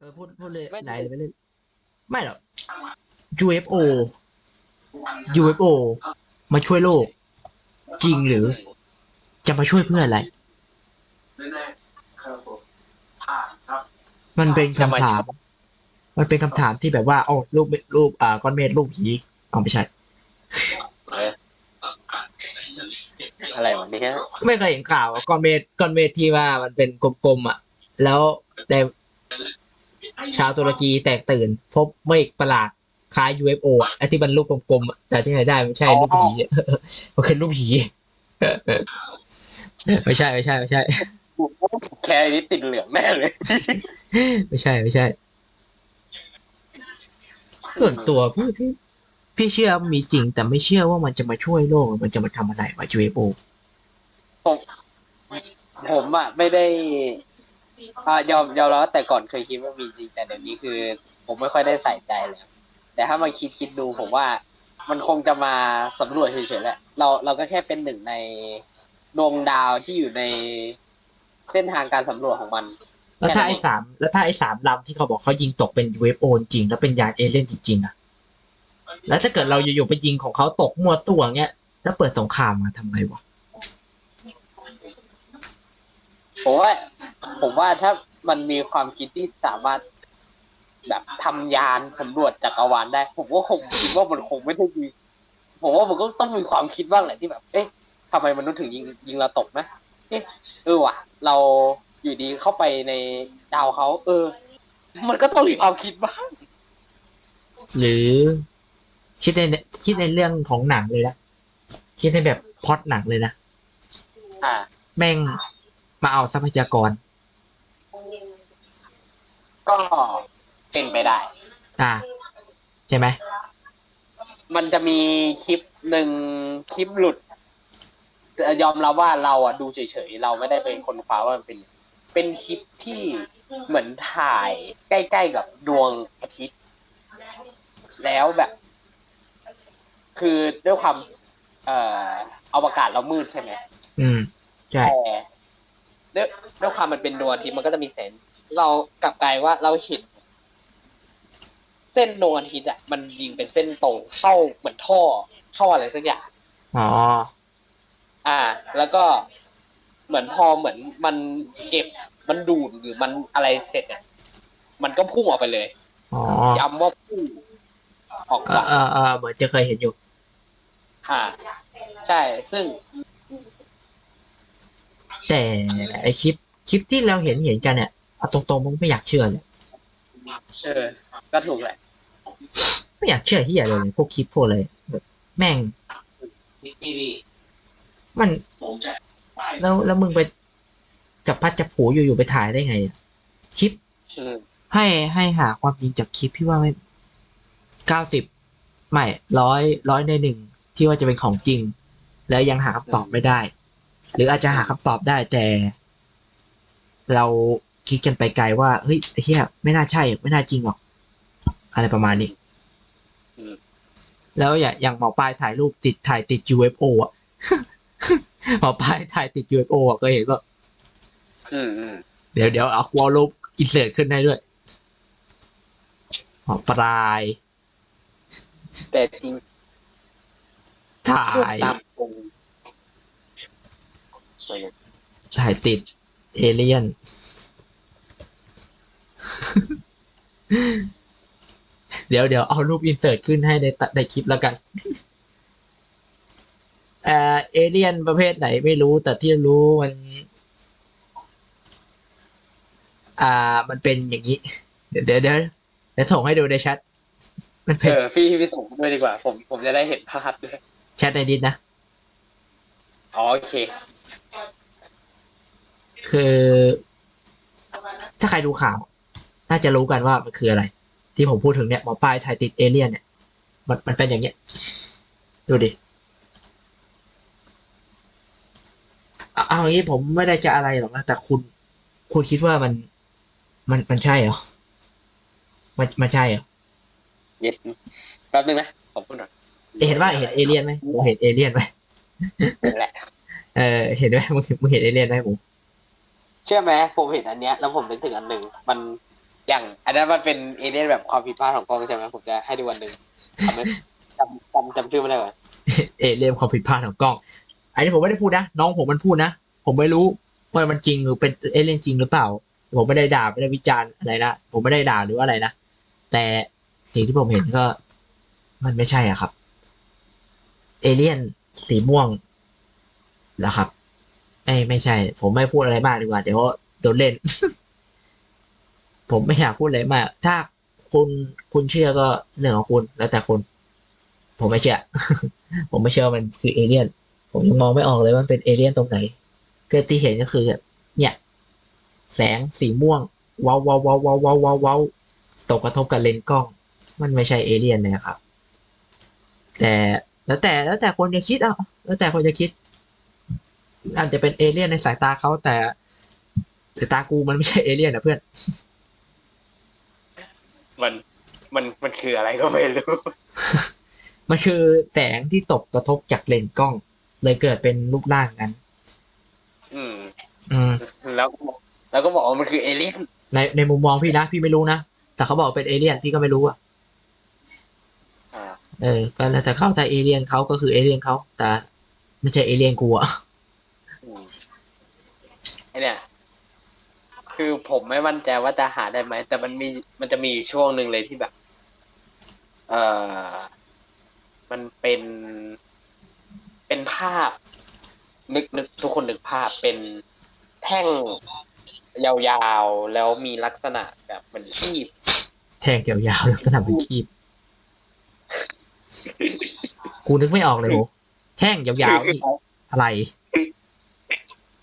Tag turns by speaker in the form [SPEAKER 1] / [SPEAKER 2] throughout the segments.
[SPEAKER 1] เออพูดพูดเลย
[SPEAKER 2] ไม่
[SPEAKER 1] ไหลเลยไปเลยไม่หรอก UFO UFO มาช่วยโลก จริงหรือ จะมาช่วยเพื่ออะไร มันเป็นคำถาม มันเป็นคำถามที่แบบว่าโอ้รูปรูปอ่าก้อนเมฆรูปผีเอาไม่ใช่
[SPEAKER 2] เอออะไรวะเนี่ย
[SPEAKER 1] ไม่เคยเห็นข่าวอะก้อนเมฆก้อนเมฆที่ว่ามันเป็นกลมๆอะ แล้วแต่ ชาวตุรกีแตกตื่น พบเมฆประหลาดคล้าย UFO อะไอ้ที่มันลูกกลมๆอะแต่ที่ไหนได้ไม่ใช่ลูกผีอะมันคือลูกผีไม่ใช่ไม่ใช่ไม่ใช่
[SPEAKER 2] แค่นี้ติดเหลืองแน่เลย
[SPEAKER 1] ไม่ใช่ไม่ใช่ ส่วนตัวพี่พี่พี่เชื่อมีจริง แต่ไม่เชื่อว่ามันจะมาช่วยโลกหรือมันจะมาทำอะไรมา UFO
[SPEAKER 2] ผมผมอะไม่ได้ อ่ายอมยอมแล้วแต่ก่อนเคยคิดว่ามีจริงแต่เดี๋ยวนี้คือ ผมไม่ค่อยได้ใส่ใจเลยแต่ถ้ามาคิดคิดดูผมว่า มันคงจะมาสำรวจเฉยๆแหละ เราเราก็แค่เป็นหนึ่งในดวงดาวที่อยู่ในเส้นทางการสำรวจของมัน
[SPEAKER 1] แล้วถ้า
[SPEAKER 2] แค่นั้น
[SPEAKER 1] ไอ้สามแล้วถ้าไอ้สามลำที่เขาบอกเขายิงตกเป็น UFO จริงแล้วเป็นยานเอเลี่ยนจริงๆอะแล้วถ้าเกิดเราอยู่ๆไปยิงของเขาตกมั่วตัวเงี้ย แล้วเปิดสงครามมาทำไมวะ
[SPEAKER 2] ผมว่า ผมว่าถ้ามันมีความคิดที่สามารถแบบทำยานสำรวจจักรวาลได้ ผมก็คงคิดว่ามันคงไม่ได้ดีผมว่ามันก็ต้องมีความคิดบ้างแหละที่แบบ เอ๊ะทำไมมนุษย์ถึงยิงยิงเราตกนะเอ๊ะเออว่ะ เราอยู่ดีเข้าไปในดาวเขาเออ มันก็ต้องมีความคิดบ้าง
[SPEAKER 1] หรือ คิดในคิดในเรื่องของหนังเลยนะคิดในแบบพล็อดหนังเลยนะ
[SPEAKER 2] อ่า
[SPEAKER 1] แม่ง มาเอาทรัพยากร
[SPEAKER 2] ก็เป็นไปได้
[SPEAKER 1] อ่า ใช่ไหม
[SPEAKER 2] มันจะมีคลิปหนึ่งคลิปหลุดแต่ยอมรับว่าเราอะดูเฉยๆ เราไม่ได้เป็นคนคว้าว่ามันเป็น เป็นคลิปที่เหมือนถ่ายใกล้ๆกับดวงอาทิตย์ แล้วแบบ คือด้วยความ เอ่ออวกาศเรามืดใช่ไหม
[SPEAKER 1] อืม ใช่
[SPEAKER 2] แต่ ด้วยด้วยความมันเป็นดวงอาทิตย์มันก็จะมีแสงเรากลับกลายว่าเราเห็นเส้นดวงอาทิตย์อะมันยิงเป็นเส้นตรงเข้าเหมือนท่อเข้าอะไรสักอย่าง
[SPEAKER 1] อ๋อ
[SPEAKER 2] อ่า แล้วก็เหมือนพอเหมือนมันเก็บมันดูดหรือมันอะไรเสร็จเนี่ยมันก็พุ่งออกไปเลย
[SPEAKER 1] อ๋อ
[SPEAKER 2] ย้ำว่าพุ่งออก
[SPEAKER 1] เอ
[SPEAKER 2] จา
[SPEAKER 1] อกเออเออเหมือนจะเคยเห็นอยู่
[SPEAKER 2] อ่าใช่ซึ่ง
[SPEAKER 1] แต่ไอคลิปคลิปที่เราเห็นเห็นกันเนี่ยเอาตรงๆมันไม่อยากเชื่อเลย
[SPEAKER 2] เออก็ถูกแหละ
[SPEAKER 1] ไม่อยากเชื่อที่อะไรเลยพวกคลิปพวกอะไรแบบแม่งมันแล้วแล้วมึงไปจับพัดจับผูอยู่ๆไปถ่ายได้ไงอะคลิป
[SPEAKER 2] อืม
[SPEAKER 1] ให้ให้หาความจริงจากคลิปพี่ว่าไม่เก้าสิบไม่ร้อยร้อยในหนึ่งที่ว่าจะเป็นของจริง แล้วยังหาคำตอบไม่ได้ หรืออาจจะหาคำตอบได้แต่ เราคิดกันไปไกลว่าเฮ้ยไอ้เหี้ยไม่น่าใช่ ไม่น่าจริงหรอก อะไรประมาณนี้
[SPEAKER 2] อืม
[SPEAKER 1] แล้วอย่างอย่างหมอปลายถ่ายรูปติดถ่ายติด UFO อะหมอปลายถ่ายติด UFO อะก็เห็นว่า
[SPEAKER 2] อืมอืม
[SPEAKER 1] เดี๋ยวเดี๋ยวเอาวอลรูปอินเสิร์ตขึ้นให้ด้วยหมอปลาย
[SPEAKER 2] แต่จริง
[SPEAKER 1] ถ่า
[SPEAKER 2] พูด
[SPEAKER 1] ย
[SPEAKER 2] ตามตรงสวย
[SPEAKER 1] ถ่ายติด เอเลียน เดี๋ยวเดี๋ยวเอารูปอินเสิร์ตขึ้นให้ในตในคลิปแล้วกันเอ่อเอเลียนประเภทไหนไม่รู้แต่ที่รู้มัน อ่า มันเป็นอย่างนี้เดี๋ยวเดี๋ยวเดี๋ยวเดี๋ยวส่งให้ดูในแชทมันเป็น
[SPEAKER 2] เออพี่พี่ส่งด้วยดีกว่า ผมผมจะได้เห็นภาพด้วย
[SPEAKER 1] แชทในดิสนะ
[SPEAKER 2] อ๋อโอเค
[SPEAKER 1] คือ ถ้าใครดูข่าว น่าจะรู้กันว่ามันคืออะไร ที่ผมพูดถึงเนี่ยหมอปลายถ่ายติดเอเลี่ยนเนี่ยมันมันเป็นอย่างเงี้ย ดูดิเอาเอาอย่างนี้ผมไม่ได้จะอะไรหรอกนะแต่คุณคุณคิดว่ามันมันมันใช่เหรอ มันมันใช่เหรอ
[SPEAKER 2] เย็นแป๊บนึงนะขอบคุณหน่อย
[SPEAKER 1] เห็นว่าเห็นเอเลี่ยนไหมหมูเห็นเอเลี่ยนไหม
[SPEAKER 2] นั่นแหละ
[SPEAKER 1] เออเห็นไหมมึงมึงเห็นเอเลี่ยนไหมหมู
[SPEAKER 2] เชื่อไหมผมเห็นอันเนี้ยแล้วผมนึกถึงอันหนึ่งมันอย่าง อันนั้นมันเป็นเอเลี่ยนแบบความผิดพลาดของกล้องใช่ไหมผมจะให้ดูวันหนึ่งทำจำจำจำชื่อไม่ได้เหรอ
[SPEAKER 1] เอเรียมความผิดพลาดของกล้อง อันนี้ผมไม่ได้พูดนะน้องผมมันพูดนะผมไม่รู้ว่ามันจริงหรือเป็นเอเลี่ยนจริงหรือเปล่า ผมไม่ได้ด่าไม่ได้วิจารณ์อะไรนะผมไม่ได้ด่าหรืออะไรนะแต่สิ่งที่ผมเห็นก็ มันไม่ใช่อะครับ เอเลี่ยนสีม่วงเหรอครับ ไม่ไม่ใช่ ผมไม่พูดอะไรมากดีกว่า เดี๋ยวโดนเล่น ผมไม่อยากพูดอะไรมาก ถ้าคุณคุณเชื่อก็เรื่องของคุณ แล้วแต่คุณ ผมไม่เชื่อ ผมไม่เชื่อมันคือเอเลี่ยน ผมยังมองไม่ออกเลยว่ามันเป็นเอเลี่ยนตรงไหนก็ที่เห็นก็คือ เนี่ย แสงสีม่วงว้าวว้าวว้าวว้าวว้าวว้าวว้าวตกกระทบกับเลนส์กล้อง มันไม่ใช่เอเลี่ยนเลยครับ แต่แล้วแต่แล้วแต่คนจะคิดเอาแล้วแต่คนจะคิด อาจจะเป็นเอเลี่ยนในสายตาเขาแต่สายตากูมันไม่ใช่เอเลี่ยนนะเพื่อน
[SPEAKER 2] มันมันมันคืออะไรก็ไม่รู้
[SPEAKER 1] มันคือแสงที่ตกกระทบจากเลนส์กล้อง เลยเกิดเป็นรูปร่างนั้น
[SPEAKER 2] อืม
[SPEAKER 1] อืม
[SPEAKER 2] แล้วก็บอกแล้วก็บอกว่ามันคือเอเลี่ยน
[SPEAKER 1] ในในมุมมองพี่นะพี่ไม่รู้นะ แต่เขาบอกเป็นเอเลี่ยนพี่ก็ไม่รู้อะ
[SPEAKER 2] อ่า
[SPEAKER 1] เออ ก็แล้วแต่เขาถ้าเอเลี่ยนเขาก็คือเอเลี่ยนเขาแต่ไม่ใช่เอเลี่ยนกูอะ
[SPEAKER 2] อืมไอ เนี่ย คือผมไม่มั่นใจว่าจะหาได้ไหม แต่มันมีมันจะมีอยู่ช่วงหนึ่งเลยที่แบบ เออมันเป็นเป็นภาพ นึกนึกทุกคนนึกภาพเป็นแท่งยาวๆ แล้วมีลักษณะแบบเหมือนชีพ
[SPEAKER 1] แทงยาวๆลักษณะเป็นคีบ กูนึกไม่ออกเลยโหแท่งยาวๆนี่อะไร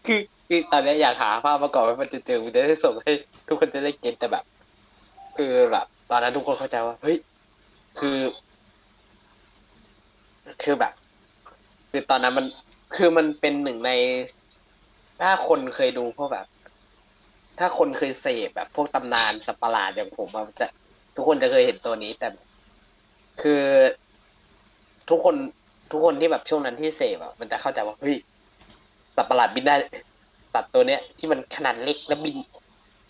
[SPEAKER 2] คือ คือตอนนี้อยากหาภาพมาก่อนไว้มันเจอมันจะได้ส่งให้ ทุกคนจะได้เก็ตแต่แบบ คือแบบตอนนั้นทุกคนเข้าใจว่าเฮ้ยคือ คือแบบ คือตอนนั้นมัน คือมันเป็นหนึ่งใน ถ้าคนเคยดูพวกแบบ ถ้าคนเคยเสพแบบ พวกตำนานสัประหลาดอย่างผมอะจะ ทุกคนจะเคยเห็นตัวนี้แต่ คือทุกคนทุกคนที่แบบช่วงนั้นที่เสพอะมันจะเข้าใจว่าเฮ้ยสัประหลาดบินได้ สัตว์ตัวเนี้ยที่มันขนาดเล็กแล้วบิน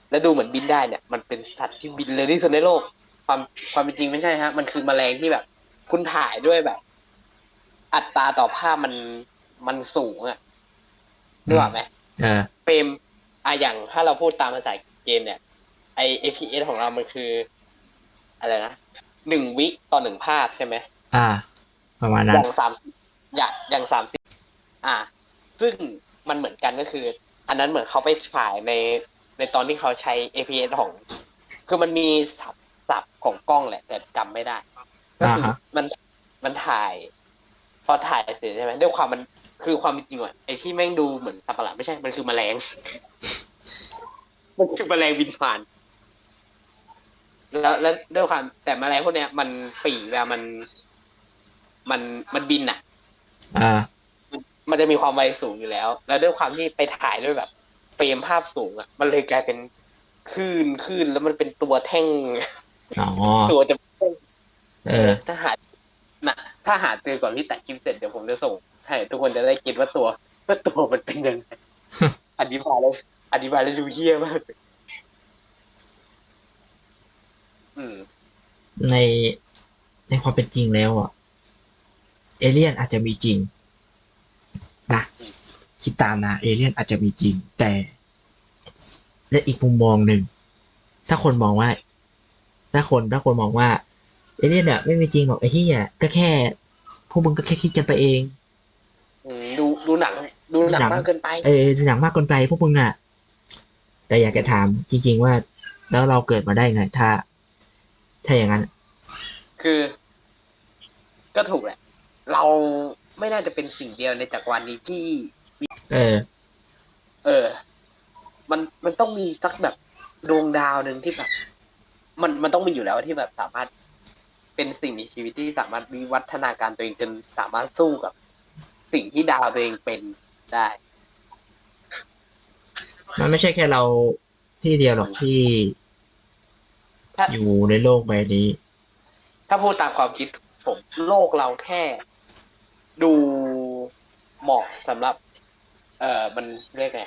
[SPEAKER 2] แล้วดูเหมือนบินได้เนี่ย มันเป็นสัตว์ที่บินเร็วที่สุดในโลก ความความเป็นจริงไม่ใช่ฮะ มันคือแมลงที่แบบ คุณถ่ายด้วยแบบ อัตราต่อภาพมันมันสูงอะนึกออกไหม
[SPEAKER 1] เออ
[SPEAKER 2] เฟรมอะอย่างถ้าเราพูดตามภาษาเกมเนี่ยไอ APS ของเรามันคือ อะไรนะหนึ่งวิต่อหนึ่งภาพใช่ไหม
[SPEAKER 1] อ่า ประมาณ
[SPEAKER 2] อ
[SPEAKER 1] นั้น
[SPEAKER 2] ย่างสามอย่างอย่างสามสิบอ่า ซึ่งมันเหมือนกันก็คือ อันนั้นเหมือนเขาไปถ่ายในในตอนที่เขาใช้ APS ของ คือมันมีศัพท์ศัพท์ของกล้องแหละ แต่จำไม่ได้ก็คือ
[SPEAKER 1] อ่าฮะ
[SPEAKER 2] มันมันถ่าย พอถ่ายเสร็จใช่ไหมด้วยความมันคือความเป็นจริงว่ะไอ้ที่แม่งดูเหมือนสัตว์ประหลาดไม่ใช่ มันคือแมลง มันคือแมลงบินผ่าน แล้วแล้วด้วยความแต่แมลงพวกเนี้ย มันปีกเวลามัน มันมันบินอะ
[SPEAKER 1] อ่า
[SPEAKER 2] มันจะมีความไวสูงอยู่แล้ว แล้วด้วยความที่ไปถ่ายด้วยแบบเฟรมภาพสูงอะ มันเลยกลายเป็นคลื่นคลื่นแล้วมันเป็นตัวแท่ง
[SPEAKER 1] อ๋อ
[SPEAKER 2] ตัวจะ
[SPEAKER 1] เออ
[SPEAKER 2] ถ้าหาน่ะ ถ้าหาเจอก่อนที่ตัดคลิปเสร็จเดี๋ยวผมจะส่งให้ทุกคนจะได้คิดว่าตัวว่าตัวมันเป็นยังไงอธิบายเลยอธิบายแล้วดูเฮี้ยมากอืม
[SPEAKER 1] ในในความเป็นจริงแล้วอะ เอเลี่ยนอาจจะมีจริง นะคิดตามนะเอเลี่ยนอาจจะมีจริง แต่และอีกมุมมองหนึ่งถ้าคนมองว่า ถ้าคนถ้าคนมองว่าเอเลี่ยนเนี่ยไม่มีจริงหรอกไอ้ที่เนี่ยก็แค่พวกมึงก็แค่คิดกันไปเอง
[SPEAKER 2] อืมดูดูหนังดูหนัง
[SPEAKER 1] หนัง
[SPEAKER 2] มากเกินไป
[SPEAKER 1] เออดูหนังมากเกินไปพวกมึงอะแต่อยากจะถามจริง ๆ ว่าแล้วเราเกิดมาได้ไง ถ้า ถ้าอย่างนั้น
[SPEAKER 2] คือ ก็ถูกแหละ เรา ไม่น่าจะเป็นสิ่งเดียวในจักรวาลนี้ที่
[SPEAKER 1] เออ
[SPEAKER 2] เออ มันมันต้องมีสักแบบดวงดาวหนึ่งที่แบบ มันมันต้องมีอยู่แล้วที่แบบสามารถเป็นสิ่งมีชีวิตที่สามารถวิวัฒนาการตัวเองจนสามารถสู้กับ สิ่งที่ดาวตัวเองเป็นได้
[SPEAKER 1] มันไม่ใช่แค่เราที่เดียวหรอกที่
[SPEAKER 2] ถ้า
[SPEAKER 1] อยู่ในโลกใบนี้
[SPEAKER 2] ถ้าพูดตามความคิดผมโลกเราแค่ ดูเหมาะสำหรับ เอ่อมันเรียกไง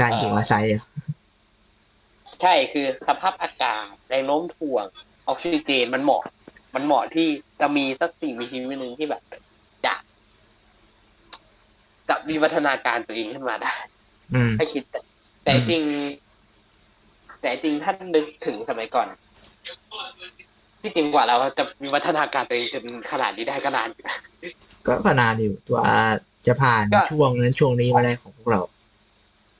[SPEAKER 1] การอยู่อาศัยอะ
[SPEAKER 2] ใช่คือสภาพอากาศแรงโน้มถ่วงออกซิเจนมันเหมาะ มันเหมาะที่จะมีสักสิ่งมีชีวิตหนึ่งที่แบบจะจะมีวัฒนาการตัวเองขึ้นมาได้
[SPEAKER 1] อืม
[SPEAKER 2] ถ้าคิด แต่แต่
[SPEAKER 1] อืม
[SPEAKER 2] จริง แต่จริงถ้านึกถึงสมัยก่อน ที่จริงกว่าเราจะมีวัฒนาการตัวเองจนขนาดนี้ได้ก็นานอยู่นะ
[SPEAKER 1] ก็ก็นานอยู่ตัวจะผ่าน
[SPEAKER 2] ก็
[SPEAKER 1] ช่วงนั้นช่วงนี้มาได้ของพวกเรา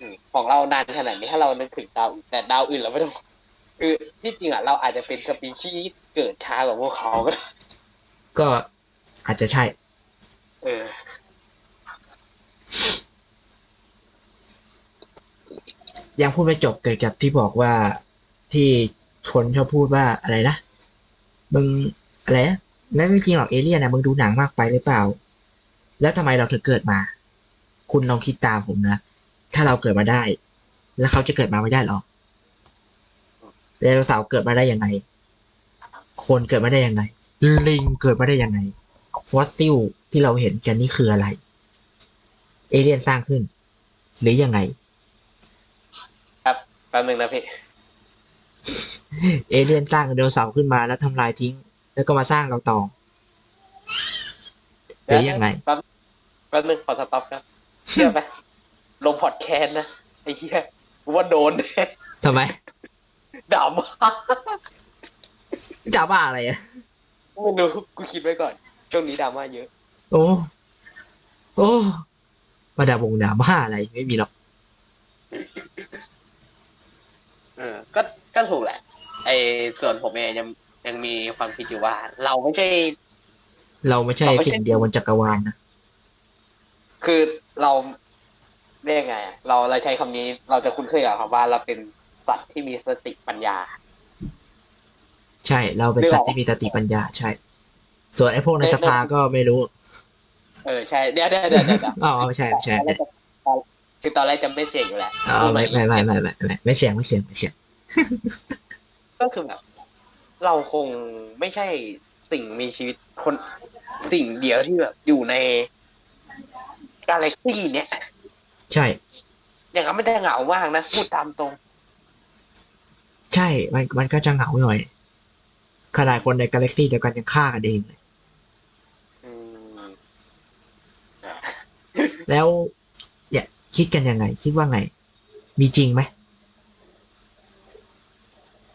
[SPEAKER 2] อืมของเรานานขนาดนี้ถ้าเรานึกถึงดาวอื่นแต่ดาวอื่นเราไม่ต้องคือที่จริงอะเราอาจจะเป็นสปีชีส์ที่เกิดช้ากว่าพวกเขาก็ได้
[SPEAKER 1] ก็อาจจะใช่
[SPEAKER 2] เออ
[SPEAKER 1] ยังพูดไม่จบเกี่ยวกับที่บอกว่าที่คนชอบพูดว่าอะไรนะมึงอะไรนะ นั่นไม่จริงหรอกเอเลี่ยนนะมึงดูหนังมากไปหรือเปล่า แล้วทำไมเราถึงเกิดมา คุณลองคิดตามผมนะ ถ้าเราเกิดมาได้ แล้วเขาจะเกิดมาไม่ได้หรอไดโนเสาร์เกิดมาได้ยังไง คนเกิดมาได้ยังไง ลิงเกิดมาได้ยังไง ฟอสซิลที่เราเห็นกันนี่คืออะไร เอเลี่ยนสร้างขึ้น หรือยังไง
[SPEAKER 2] ครับแป๊บนึงนะพี่
[SPEAKER 1] เอเลี่ยนสร้างไดโนเสาร์ขึ้นมาแล้วทำลายทิ้ง แล้วก็มาสร้างเราต่อหรือยังไง
[SPEAKER 2] แป๊บแป๊บนึงขอสต็อปครับเชื่อไหมลงพอดแคสต์นะไอ้เหี้ยกูว่าโดนแน่
[SPEAKER 1] ทำไม
[SPEAKER 2] ด่ามา
[SPEAKER 1] จะว่าอะไรอะ
[SPEAKER 2] ไม่รู้กูคิดไว้ก่อนช่วงนี้ดราม่าเยอะ
[SPEAKER 1] โอ้ โอ้มาด่าบงด่าบ้าอะไรไม่มีหรอก
[SPEAKER 2] เออก็ก็ถูกแหละ ไอ้ส่วนผมเองยัง ยังมีความคิดอยู่ว่าเราไม่ใช่
[SPEAKER 1] เราไม่ใช่
[SPEAKER 2] เราไม่ใช่
[SPEAKER 1] สิ่งเดียวบนจักรวาลนะ
[SPEAKER 2] คือเราเรียกไงอะเราเราใช้คำนี้ เราจะคุ้นเคยกับคำว่าเราเป็นสัตว์ที่มีสติปัญญา
[SPEAKER 1] ใช่ เราเป็น
[SPEAKER 2] นึกอ
[SPEAKER 1] สั
[SPEAKER 2] อ
[SPEAKER 1] ต
[SPEAKER 2] ก
[SPEAKER 1] ว์ที่มีสติปัญญาใช่ ส่วนไอ้พวกใน
[SPEAKER 2] ใน
[SPEAKER 1] สภาก็ไม่รู้
[SPEAKER 2] เออใช่เดี๋ยวเดี๋ยวเดี๋ยวเดี๋ยว
[SPEAKER 1] อ๋อไม่ใช่ไม่ใช่
[SPEAKER 2] ตอนแรกจะคือตอนแรกจะไม่เสี่ยงอยู่แหละ
[SPEAKER 1] อ๋อไม่ไม่ไม่ไม่ไม่ไม่ไม่เสียงไม่เสียงไม่เสียง
[SPEAKER 2] ก็คือแบบ เราคงไม่ใช่สิ่งมีชีวิตคนสิ่งเดียวที่แบบอยู่ในกาแล็กซี่เนี้ย
[SPEAKER 1] ใช่
[SPEAKER 2] อย่างนั้นไม่ได้เหงามากนะพูดตามตรง
[SPEAKER 1] ใช่ มันมันก็จะเหงาหน่อยขนาดคนในกาแล็กซี่เดียวกันยังฆ่ากันเองเลย
[SPEAKER 2] อืม
[SPEAKER 1] แล้วเนี่ยคิดกันยังไง คิดว่าไง มีจริงไหม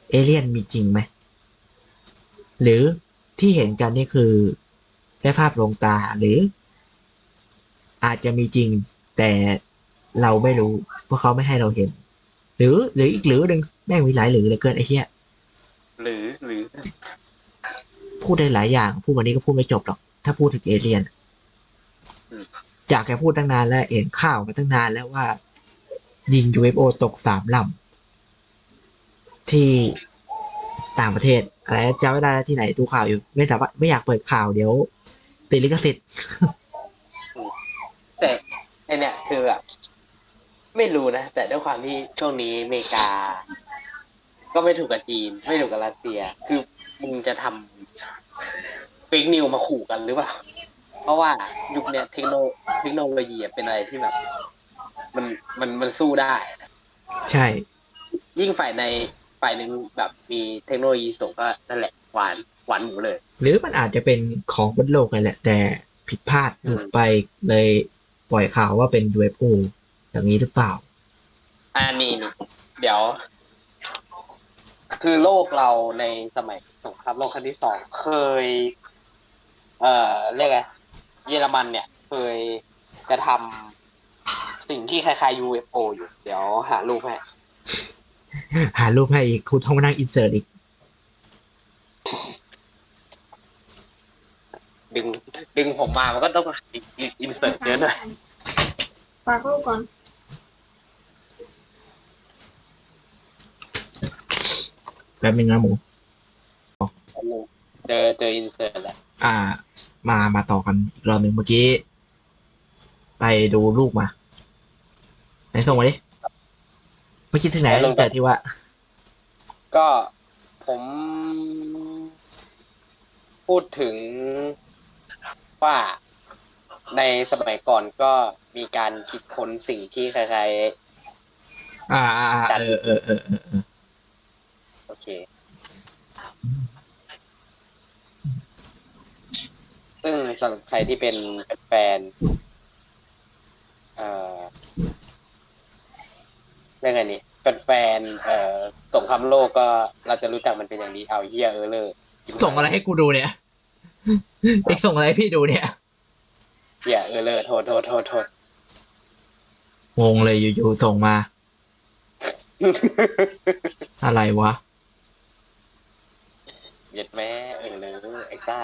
[SPEAKER 1] เอเลี่ยนมีจริงไหม หรือที่เห็นกันนี่คือแค่ภาพลวงตาหรือ อาจจะมีจริงแต่เราไม่รู้เพราะเขาไม่ให้เราเห็น หรือหรืออีกหรือหนึ่งแม่งมีหลายหรือเหลือเกินไอ้เหี้ย
[SPEAKER 2] หรือหรือ
[SPEAKER 1] พูดได้หลายอย่าง พูดวันนี้ก็พูดไม่จบหรอก ถ้าพูดถึงเอเลียนอยากแกพูดตั้งนานแล้วเห็นข่าวมาตั้งนานแล้วว่า ยิง UFO ตกสามลำที่ต่างประเทศ อะไรจำไม่ได้แล้วที่ไหนดูข่าวอยู่ ไม่แต่ว่าไม่อยากเปิดข่าวเดี๋ยวติดลิขสิทธิ์
[SPEAKER 2] แต่ไอเนี่ยคือแบบไม่รู้นะ แต่ด้วยความที่ช่วงนี้อเมริกา ก็ไม่ถูกกับจีน ไม่ถูกกับรัสเซีย คือมึงจะทำเฟกนิวมาขู่กันหรือเปล่า เพราะว่ายุคเนี้ยเทคโนเทคโนโลยีอะเป็นอะไรที่แบบ มันมันมันสู้ได้
[SPEAKER 1] ใช่
[SPEAKER 2] ยิ่งฝ่ายใน ฝ่ายหนึ่งแบบมีเทคโนโลยีสูงก็นั่นแหละหวานหวานหมูเลย
[SPEAKER 1] หรือมันอาจจะเป็นของบนโลกนั่นแหละ แต่ผิดพลาดหลุดไปเลยปล่อยข่าวว่าเป็น UFO อย่างนี้หรือเปล่า
[SPEAKER 2] อันนี้นี่เดี๋ยว คือโลกเราในสมัยสงครามโลกครั้งที่สองเคย เอ่อเรียกไงเยอรมันเนี่ย เคยจะทำสิ่งที่คล้ายๆ UFO อยู่ เดี๋ยวหารูปให้
[SPEAKER 1] หารูปให้อีกคุณต้องมานั่งอินเสิร์ตอีก
[SPEAKER 2] ดึง ดึงผมมา มันก็ต้องอินเสิร์ตเยอะหน่อย
[SPEAKER 3] ฝากลูกก่อน
[SPEAKER 1] แป๊บนึงนะหมู
[SPEAKER 2] เจอเจออินเสิร์ตแล้ว
[SPEAKER 1] อ่า มามาต่อกันอีกรอบหนึ่งเมื่อกี้ ไปดูลูกมา ไหนส่งมาดิ ไม่คิดถึงไหนตั้งแต่ที่ว่า
[SPEAKER 2] ก็ผมพูดถึงว่าในสมัยก่อนก็มีการคิดค้นสิ่งที่คล้าย
[SPEAKER 1] อ่าอ่าอ่าเออเออเออเออเออ
[SPEAKER 2] ซึ่งสำหรับใครที่เป็นแฟน เอ่อ เรื่องไงนี่เป็นแฟนเอ่อสงครามโลกก็เราจะรู้จักมันเป็นอย่างนี้เอาเฮียเออเลย
[SPEAKER 1] ส่งอะไรให้กูดูเนี่ยเอกส่งอะไรให้พี่ดูเนี่ย
[SPEAKER 2] เฮียเออเลยโทษโทษโทษโทษ
[SPEAKER 1] งงเลยอยู่ๆส่งมา อะไรวะ
[SPEAKER 2] เหย็ดแม่เออเลยไอ้ซ่า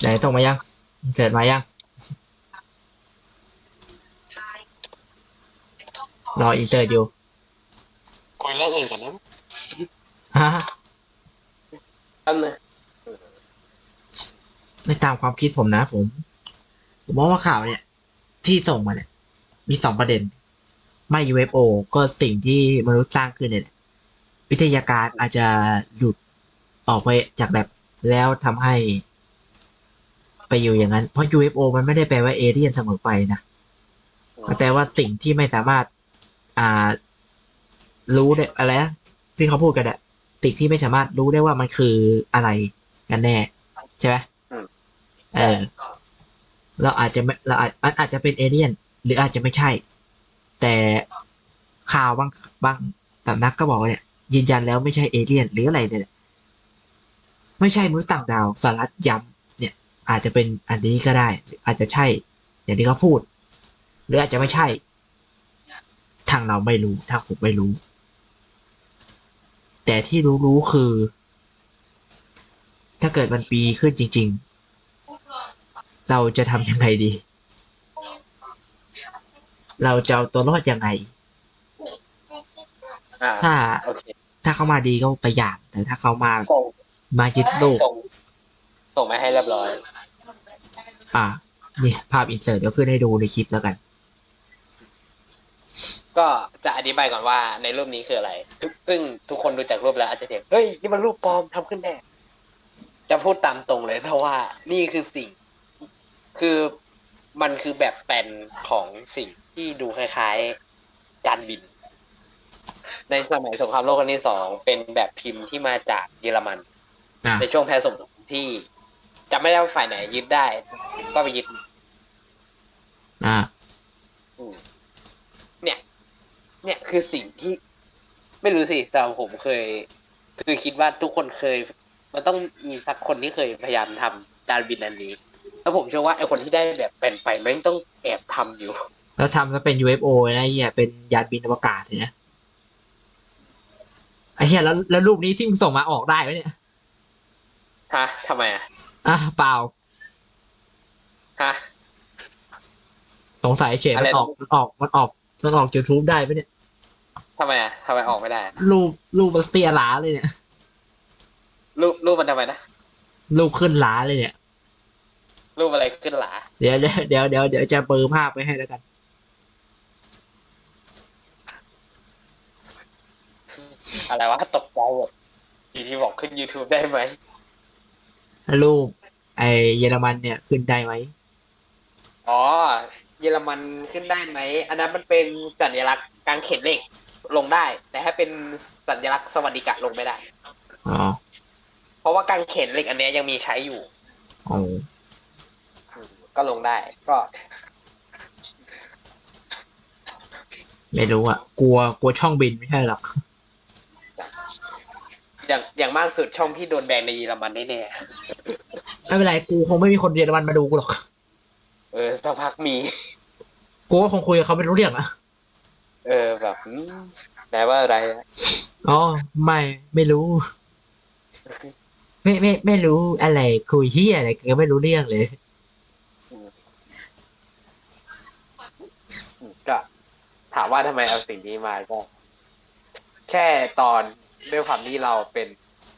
[SPEAKER 1] ไหนส่งมายังเสร็จมายัง รออินเสิร์ตอยู่
[SPEAKER 2] คุยเรื่องอื่นกันนะ
[SPEAKER 1] ฮะ
[SPEAKER 2] อันนึง
[SPEAKER 1] ในตามความคิดผมนะผม ผมมองว่าข่าวเนี่ย ที่ส่งมาเนี่ย มีสองประเด็น ไม่ UFO ก็สิ่งที่มนุษย์สร้างขึ้นเนี่ยแหละวิทยาการอาจจะหลุดออกไปจากแบบแล้วทำให้ ไปอยู่อย่างนั้น เพราะ UFO มันไม่ได้แปลว่าเอเลี่ยนเสมอไปนะมันแปลว่าสิ่งที่ไม่สามารถ อ่า รู้ได้อะไรนะที่เขาพูดกันอะสิ่งที่ไม่สามารถรู้ได้ว่ามันคืออะไรกันแน่ ใช่ไหม
[SPEAKER 2] อืม
[SPEAKER 1] เออ เราอาจจะไม่เราอาจมันอาจจะเป็นเอเลี่ยน หรืออาจจะไม่ใช่ แต่ข่าวบางบางสำนักก็บอกว่าเนี่ย ยืนยันแล้วไม่ใช่เอเลี่ยนหรืออะไรเนี่ยแหละไม่ใช่มนุษย์ต่างดาวสหรัฐย้ำเนี่ย อาจจะเป็นอันนี้ก็ได้หรืออาจจะใช่ อย่างที่เขาพูด หรืออาจจะไม่ใช่ ทางเราไม่รู้ทางผมไม่รู้ แต่ที่รู้ๆคือ ถ้าเกิดมันปีขึ้นจริง ๆ เราจะทำยังไงดี เราจะเอาตัวรอดยังไง
[SPEAKER 2] อ่า
[SPEAKER 1] ถ้า
[SPEAKER 2] โอเค
[SPEAKER 1] ถ้าเขามาดีก็ไปอย่างแต่ถ้าเขามา
[SPEAKER 2] ส่ง
[SPEAKER 1] มายึดโลก
[SPEAKER 2] ส่งส่งมาให้เรียบร้อย
[SPEAKER 1] อะนี่ภาพอินเสิร์ตเดี๋ยวขึ้นให้ดูในคลิปแล้วกัน
[SPEAKER 2] ก็จะอธิบายก่อนว่าในรูปนี้คืออะไรทุกซึ่งทุกคนดูจากรูปแล้วอาจจะเห็นเฮ้ยนี่มันรูปปลอมทำขึ้นแน่จะพูดตามตรงเลยเพราะว่านี่คือสิ่ง คือมันคือแบบแปลนของสิ่งที่ดูคล้ายๆจานบิน ในสมัยสงครามโลกครั้งที่สองเป็นแบบพิมพ์ที่มาจากเยอรมัน
[SPEAKER 1] อะ
[SPEAKER 2] ในช่วงแพ้สงครามที่ จำไม่ได้ว่าฝ่ายไหนยึดได้ ก็ไปยึด
[SPEAKER 1] อะ
[SPEAKER 2] อืมเนี่ย เนี่ยคือสิ่งที่ ไม่รู้สิแต่ผมเคย คือคิดว่าทุกคนเคย มันต้องมีสักคนที่เคยพยายามทำการบินอันนี้ แล้วผมเชื่อว่าไอคนที่ได้แบบเป็นไปไม่งต้องแอบทำอยู่
[SPEAKER 1] แล้วทำซะเป็น UFO นะไอ้เหี้ยเป็นยานบินอวกาศเลยนะไอ้เหี้ยแล้วแล้วรูปนี้ที่มึงส่งมาออกได้ไหมเนี่ย
[SPEAKER 2] ฮะทำไมอะ
[SPEAKER 1] อะเปล่า
[SPEAKER 2] ฮะ
[SPEAKER 1] สงสัยเฉย
[SPEAKER 2] อะ
[SPEAKER 1] มั
[SPEAKER 2] ไร
[SPEAKER 1] นออกมันออกมันออกมันออก YouTube ได้ไหมเนี่ย
[SPEAKER 2] ทำไมอะทำไมออกไม่ได้
[SPEAKER 1] รูปรูปมันเตี้ยหลาเลยเนี่ย
[SPEAKER 2] รูปรูปมันทำไมนะ
[SPEAKER 1] รูปขึ้นหลาเลยเนี่ย
[SPEAKER 2] รูปอะไรขึ้นหลา
[SPEAKER 1] เดี๋ยวเดี๋ยวเดี๋ยวเดี๋ยวเดี๋ยวจะเบอร์ภาพไปให้แล้วกัน
[SPEAKER 2] อะไรวะตกใจแบบอยู่ที่บอกขึ้น YouTube ได้ไหม
[SPEAKER 1] รูปไอเยอรมันเนี่ยขึ้นได้ไหม
[SPEAKER 2] อ๋อ เยอรมันขึ้นได้ไหม อันนั้นมันเป็นสัญลักษณ์การเข็นเหล็กลงได้ แต่ถ้าเป็นสัญลักษณ์สวัสดิกะลงไม่ได้
[SPEAKER 1] อ๋อ
[SPEAKER 2] เพราะว่าการเข็นเหล็กอันเนี้ยยังมีใช้อยู่
[SPEAKER 1] อ๋อ
[SPEAKER 2] อืมก็ลงได้ ก็
[SPEAKER 1] ไม่รู้อะ กลัวกลัวช่องบินไม่ใช่หรอก
[SPEAKER 2] อย่างอย่างมากสุดช่องที่โดนแบนในเยอรมันแน่
[SPEAKER 1] ไม่เป็นไรกูคงไม่มีคนเยอรมันมาดูกูหรอก
[SPEAKER 2] ๆเออสักพักมี
[SPEAKER 1] กูก็คงคุยกับเขาไม่รู้เรื่องอะ
[SPEAKER 2] เออแบบอืมแปลว่าอะไรอะ
[SPEAKER 1] อ๋อไม่ไม่รู้ ไม่ไม่ไม่รู้อะไรคุยเฮียอะไรก็ไม่รู้เรื่องเลย
[SPEAKER 2] อืมก็ถามว่าทำไมเอาสิ่งนี้มาก็ แค่ตอน ด้วยความที่เราเป็น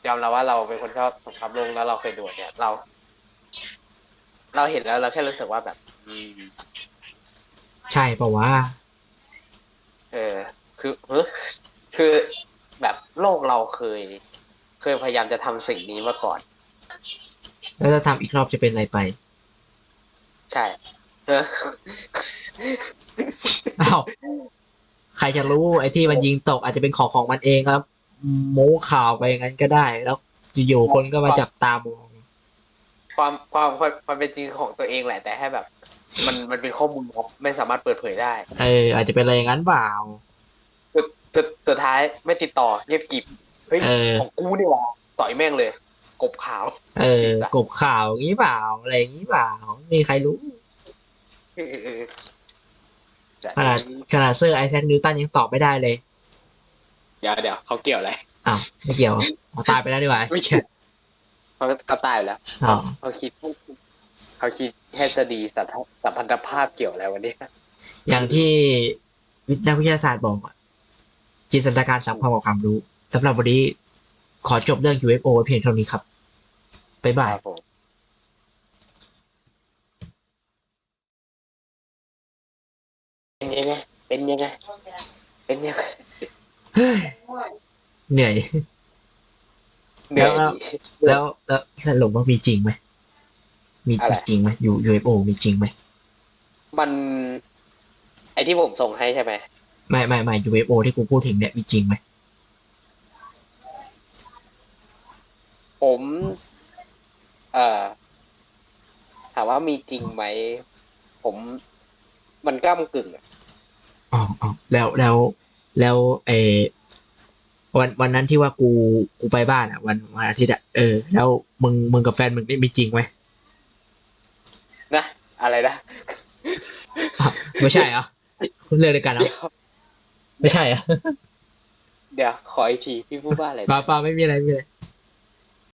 [SPEAKER 2] ยอมรับว่าเราเป็นคนชอบสงครามโลกแล้วเราเคยดูเนี่ยเรา เราเห็นแล้วเราแค่รู้สึกว่าแบบ อืม
[SPEAKER 1] ใช่ปะวะ
[SPEAKER 2] เออ คือเฮ้ยคือแบบโลกเราเคย เคยพยายามจะทำสิ่งนี้มาก่อน
[SPEAKER 1] แล้วถ้าทำอีกรอบจะเป็นอะไรไป
[SPEAKER 2] ใช่เออ
[SPEAKER 1] อ้าวใครจะรู้ไอ้ที่มันยิงตกอาจจะเป็นของของมันเองครับ โม้ข่าวไปอย่างนั้นก็ได้ แล้วอยู่ๆคนก็มาจับตามอง
[SPEAKER 2] ความความความความเป็นจริงของตัวเองแหละ แต่แค่แบบ มันมันเป็นข้อมูลลับไม่สามารถเปิดเผยได้
[SPEAKER 1] เอออาจจะเป็นอะไรอย่างนั้นเปล่า
[SPEAKER 2] สุดสุดสุดท้ายไม่ติดต่อเงียบกริบเฮ้ย
[SPEAKER 1] เออ
[SPEAKER 2] ของกูนี่หว่าต่อยแม่งเลย กบขาว
[SPEAKER 1] เออ กบข่าวงี้เปล่าอะไรอย่างงี้เปล่าไม่มีใครรู้
[SPEAKER 2] เออเออแต่
[SPEAKER 1] ขนาดขนาดเซอร์ไอแซคนิวตันยังตอบไม่ได้เลย
[SPEAKER 2] เดี๋ยวเดี๋ยวเขาเกี่ยวอะไร
[SPEAKER 1] อ้าวไม่เกี่ยวเอาตายไปแล้วดีกว่า
[SPEAKER 2] ไม่เกี่ยวเขาเขาตายอยู่แล้ว
[SPEAKER 1] อ๋อ
[SPEAKER 2] เขาคิดเขาคิดแค่จะดีสัมพันธ์สัมพันธภาพเกี่ยวอะไรวันนี้
[SPEAKER 1] อย่างที่วิทยาวิทยาศาสตร์บอกอะจินตนาการสำคัญกว่าความรู้สำหรับวันนี้ขอจบเรื่อง UFO ไว้เพียงเท่านี้ครับบ๊ายบาย
[SPEAKER 2] ครับผมเป็นยังไง เป็นยังไง เป็นยังไง
[SPEAKER 1] เฮ้ยเหนื่อย
[SPEAKER 2] เหนื่อย
[SPEAKER 1] แล้ว
[SPEAKER 2] ดี
[SPEAKER 1] แล้วแล้วสรุปว่ามีจริงไหมมี
[SPEAKER 2] อะไร
[SPEAKER 1] มีจริงไหมยู UFO มีจริงไหม
[SPEAKER 2] มัน ไอที่ผมส่งให้ใช่ไหม
[SPEAKER 1] ไม่ไม่ไม่ UFO ที่กูพูดถึงเนี่ยมีจริงไหม
[SPEAKER 2] ผม เอ่อถามว่ามีจริงไหม ผม มันก้ามกึ่งอะ
[SPEAKER 1] อ๋ออ๋อแล้วแล้ว แล้วเออวันวันนั้นที่ว่ากูกูไปบ้านอะ วันวันอาทิตย์อะเออแล้วมึงมึงกับแฟนมึงนี่มีจริงไหม
[SPEAKER 2] นะอะไรนะ
[SPEAKER 1] อะไม่ใช่เหรอคุณเลือกด้วยกันเหรอ
[SPEAKER 2] เดี๋ยว
[SPEAKER 1] ไม่ใช่เหรอ
[SPEAKER 2] เดี๋ยวขออีกทีพี่พูดว่าอะไรนะ
[SPEAKER 1] ป้าป้าไม่มีอะไรไม่มีอะไร